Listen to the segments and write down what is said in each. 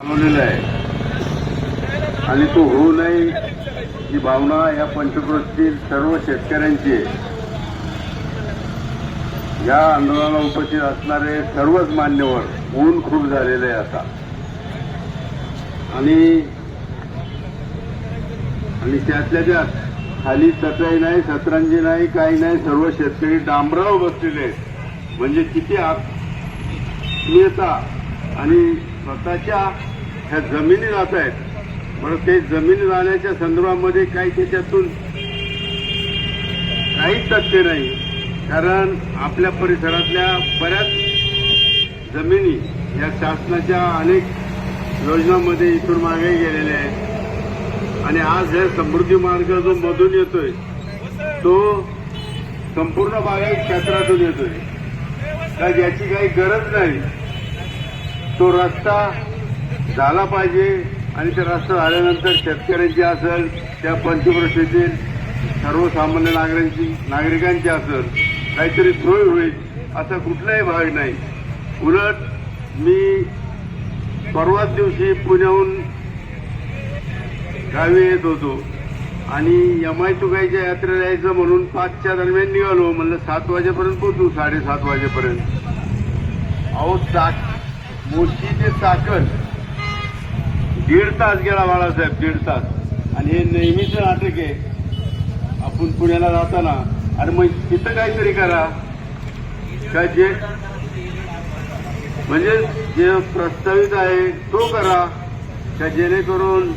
बनवलेला आहे. आणि तो होऊ नये ही भावना या पंचक्रोशीतील सर्व शेतकऱ्यांची या आंदोलनाला उपस्थित असणारे सर्वच मान्यवर ऊन खूप झालेले आहे आता. आणि आणि त्यातल्या त्यात खाली सतराई नाही सतरंजी नाही काही नाही सर्व शेतकरी डांबरावर बसलेले आहेत. म्हणजे किती आत्मीयता आणि स्वतःच्या ह्या जमिनी जात आहेत. बरं ते जमिनी जाण्याच्या संदर्भामध्ये काही त्याच्यातून काहीच तथ्य नाही. कारण आपल्या परिसरातल्या बऱ्याच जमिनी या शासनाच्या अनेक योजनांमध्ये इथून मागे गेलेल्या आहेत. आणि आज ह्या समृद्धी मार्ग जो मधून येतोय तो संपूर्ण बागायत क्षेत्रातून येतोय. का याची काही गरज नाही. तो रस्ता झाला पाहिजे आणि ते रस्ता झाल्यानंतर शेतकऱ्यांची असेल त्या पंचक्रोशीतील सर्वसामान्य नागरिकांची नागरिकांची असेल काहीतरी सोय होईल असा कुठलाही भाग नाही. उलट मी परवाच दिवशी पुण्याहून गावी येत होतो आणि यमाई तुगाईच्या यात्रेला यायचं म्हणून पाचच्या दरम्यान निघालो. म्हणलं सात वाजेपर्यंत पोहोचू साडेसात वाजेपर्यंत. अहो चाक मोठी ते चाकण दीड तास गेला बाळासाहेब दीड तास. आणि हे नेहमीचं नाटक आहे. आपण पुण्याला जाताना अरे मग तिथं काहीतरी करा. काय जे म्हणजे जे प्रस्तावित आहे तो करा. का जेणेकरून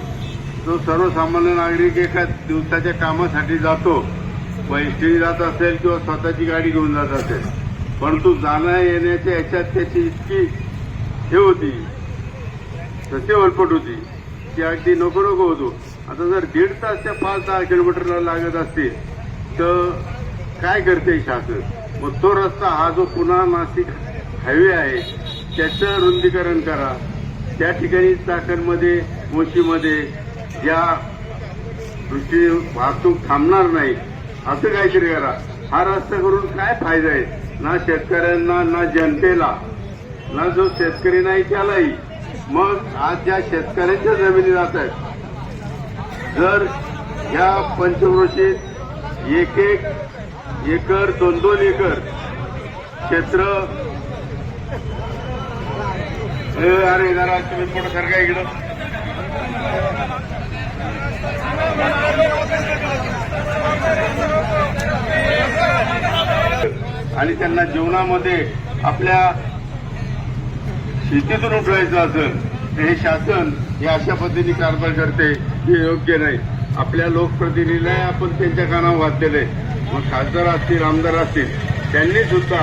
जो सर्वसामान्य नागरिक एका दिवसाच्या कामासाठी जातो पैसे जात असेल किंवा स्वतःची गाडी घेऊन जात असेल परंतु जाण्या येण्याच्या याच्यात त्याची इतकी हे होती. तसे वलपट होती? की अगदी नको नको होतो. आता जर दीड तास त्या पाच दहा किलोमीटरला लागत असतील तर काय करते शासन? मग तो रस्ता हा जो पुन्हा नाशिक हायवे आहे त्याचं रुंदीकरण करा. त्या ठिकाणी चाकणमध्ये मोशीमध्ये ज्या दृष्टी वाहतूक थांबणार नाही. असं काहीतरी करा. हा रस्ता करून काय फायदा आहे? ना शेतकऱ्यांना ना जनतेला. ना जो शेतकरी नाही त्यालाही. मग आज ज्या शेतकऱ्यांच्या जमिनी जात आहेत जर या पंचक्रोशीत एक एक एकर दोन दोन एकर क्षेत्र अरे जरा तुम्ही मोठं सारखा इकडं? आणि त्यांना जीवनामध्ये आपल्या शेतीतून उठवायचं असेल तर हे शासन हे अशा पद्धतीने कारभार करते हे योग्य नाही. आपल्या लोकप्रतिनिधीला आपण त्यांच्या कानावर वाचलेलं आहे मग खासदार असतील आमदार असतील त्यांनी सुद्धा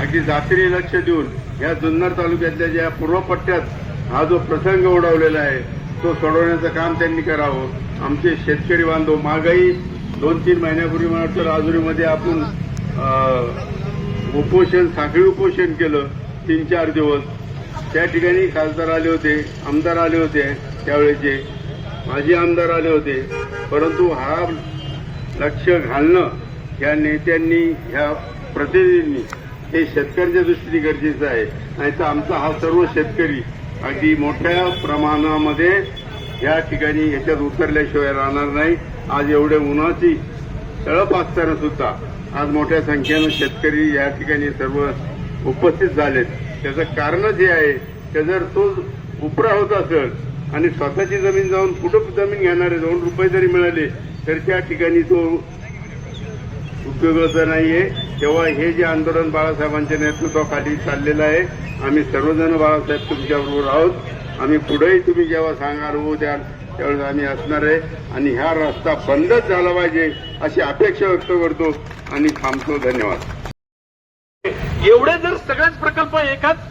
अगदी जात्री लक्ष देऊन या जुन्नर तालुक्यातल्या ज्या पूर्वपट्ट्यात हा जो प्रसंग ओढवलेला आहे तो सोडवण्याचं काम त्यांनी करावं. आमचे शेतकरी बांधव महागाई दोन तीन महिन्यापूर्वी मला वाटतं राजुरीमध्ये आपण उपोषण साखळी उपोषण केलं तीन चार दिवस. त्या ठिकाणी खासदार आले होते आमदार आले होते त्यावेळेचे माजी आमदार आले होते. परंतु हा लक्ष घालणं ह्या नेत्यांनी ह्या प्रतिनिधींनी हे शेतकऱ्यांच्या दृष्टीने गरजेचं आहे. नाहीतर आमचा हा सर्व शेतकरी अगदी मोठ्या प्रमाणामध्ये या ठिकाणी याच्यात उतरल्याशिवाय राहणार नाही. आज एवढे उन्हाची तळप असताना सुद्धा आज मोठ्या संख्येनं शेतकरी या ठिकाणी सर्व उपस्थित झालेत. त्याचं कारण जे आहे त्या जर तो उपरा होत असेल आणि स्वतःची जमीन जाऊन कुठं जमीन घेणार आहे दोन रुपये जरी मिळाले तर त्या ठिकाणी तो उपयोगाचा नाहीये. तेव्हा हे जे आंदोलन बाळासाहेबांच्या नेतृत्वाखाली चाललेलं आहे आम्ही सर्वजण बाळासाहेब तुमच्याबरोबर आहोत. आम्ही पुढेही तुम्ही जेव्हा सांगाल हो द्याल त्यावेळेस आम्ही असणार आहे. आणि ह्या रस्ता बंदच झाला पाहिजे अशी अपेक्षा व्यक्त करतो. आणि थांबतो. धन्यवाद. एवढे जर सगळेच प्रकल्प एकाच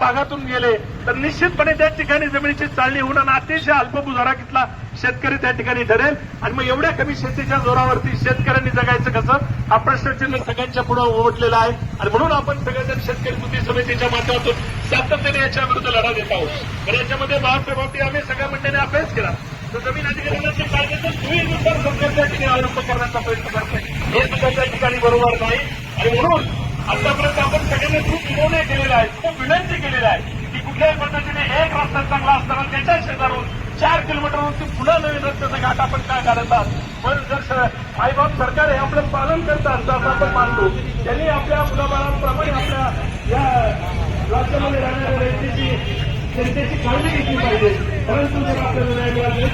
भागातून गेले तर निश्चितपणे त्या ठिकाणी जमिनीची चालणी होऊन आणि अतिशय अल्पभूधारकीतला शेतकरी त्या ठिकाणी ठरेल. आणि मग एवढ्या कमी शेतीच्या जोरावरती शेतकऱ्यांनी जगायचं कसं? हा प्रश्नचिन्ह सगळ्यांच्या पुढे उमटलेला आहे. आणि म्हणून आपण सगळेजण शेतकरी कृती समितीच्या माध्यमातून सातत्याने याच्या विरुद्ध लढा देत आहोत. तर याच्यामध्ये बाबतीबाबतीत आम्ही सगळ्या मंडळीने अभ्यास केला. तर जमीन अधिकाऱ्यांना कायदे तर सुविधेनुसार सरकारच्या ठिकाणी अवलंब करण्याचा प्रयत्न करतोय. हे सुद्धा त्या ठिकाणी बरोबर नाही. आणि म्हणून आतापर्यंत आपण सगळ्यांनी खूप विनवण्या केलेल्या आहेत खूप विनंती केलेल्या आहे की कुठल्याही पद्धतीने एक रस्ता चांगला असताना त्याच्या शेजारून चार किलोमीटरवरती पुन्हा नवीन रस्त्याचा घाट आपण काय काढतात पण जर स- आईबाप सरकार हे आपलं पालन करतात तर आपण मानतो. त्यांनी आपल्या मुलाबाळांप्रमाणे आपल्या या राज्यामध्ये राहणाऱ्या व्यक्तीची जनतेची काळजी घेतली पाहिजे. परंतु जर आपल्याला न्याय मिळाला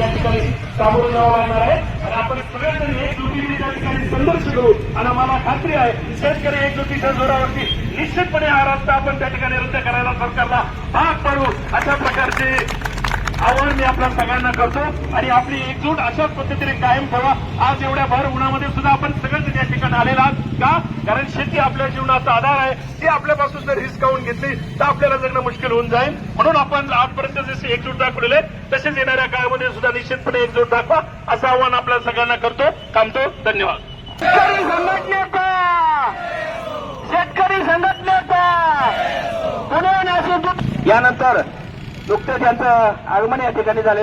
या ठिकाणी सामोरं जावं लागणार आहे. आपण सगळेजण एकजुटीने त्या ठिकाणी संघर्ष करू. आणि मला खात्री आहे शेतकरी एकजुटीच्या जोरावरती निश्चितपणे हा रस्ता आपण त्या ठिकाणी रद्द करायला सरकारला भाग पाडू. अशा प्रकारचे आवाहन मी आपल्या सगळ्यांना करतो. आणि आपली एकजूट अशाच पद्धतीने कायम ठेवा. आज एवढ्या भर उन्हामध्ये सुद्धा आपण सगळेजण या ठिकाणी आलेला आहात का? कारण शेती आपल्या जीवनाचा आधार आहे. ती आपल्यापासून जर हिसकावून घेतली तर आपल्याला जगणं मुश्किल होऊन जाईल. म्हणून आपण आजपर्यंत जसे एकजूट दाखवलेले तसेच येणाऱ्या काळामध्ये सुद्धा निश्चितपणे एकजूट दाखवा. असं आव्हान आपल्या सगळ्यांना करतो. थांबतो. धन्यवाद. शेतकरी संघटनेचा! शेतकरी संघटनेचा! पुणे नाशिक यानंतर नुकतंच त्यांचं आगमन या ठिकाणी झालेलं